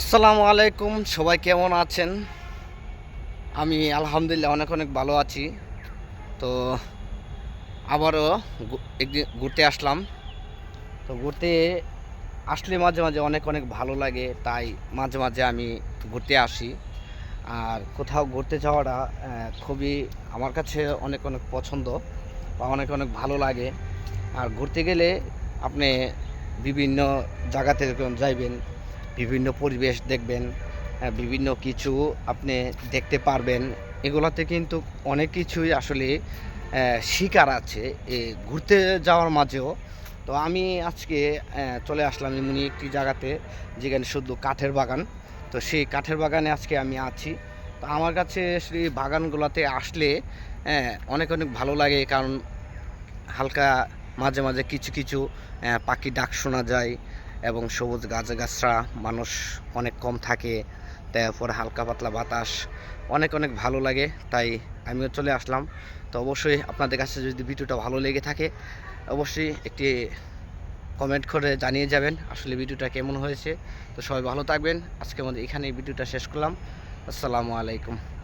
আসসালামু আলাইকুম, সবাই কেমন আছেন? আমি আলহামদুলিল্লাহ অনেক অনেক ভালো আছি। তো আবারও একদিন ঘুরতে আসলাম। তো ঘুরতে আসলে মাঝে মাঝে অনেক অনেক ভালো লাগে, তাই মাঝে মাঝে আমি ঘুরতে আসি। আর কোথাও ঘুরতে যাওয়াটা খুবই আমার কাছে অনেক অনেক পছন্দ বা অনেক অনেক ভালো লাগে। আর ঘুরতে গেলে আপনি বিভিন্ন জায়গাতে যখন যাইবেন বিভিন্ন পরিবেশ দেখবেন বিভিন্ন কিছু আপনি দেখতে পারবেন। এগুলোতে কিন্তু অনেক কিছুই আসলে শিকার আছে এ ঘুরতে যাওয়ার মাঝেও। তো আমি আজকে চলে আসলাম এমনি একটি জায়গাতে, যেখানে শুধু কাঠের বাগান। তো সেই কাঠের বাগানে আজকে আমি আছি। তো আমার কাছে সেই বাগানগুলোতে আসলে অনেক অনেক ভালো লাগে, কারণ হালকা, মাঝে মাঝে কিছু কিছু পাখি ডাক শোনা যায় এবং সবুজ গাছ গাছরা মানুষ অনেক কম থাকে তারপর হালকা পাতলা বাতাস, অনেক অনেক ভালো লাগে, তাই আমিও চলে আসলাম। তো অবশ্যই আপনাদের কাছে যদি ভিডিওটা ভালো লেগে থাকে, অবশ্যই একটি কমেন্ট করে জানিয়ে যাবেন আসলে ভিডিওটা কেমন হয়েছে। তো সবাই ভালো থাকবেন আজকে আমাদের এখানে ভিডিওটা শেষ করলাম। আসসালামু আলাইকুম।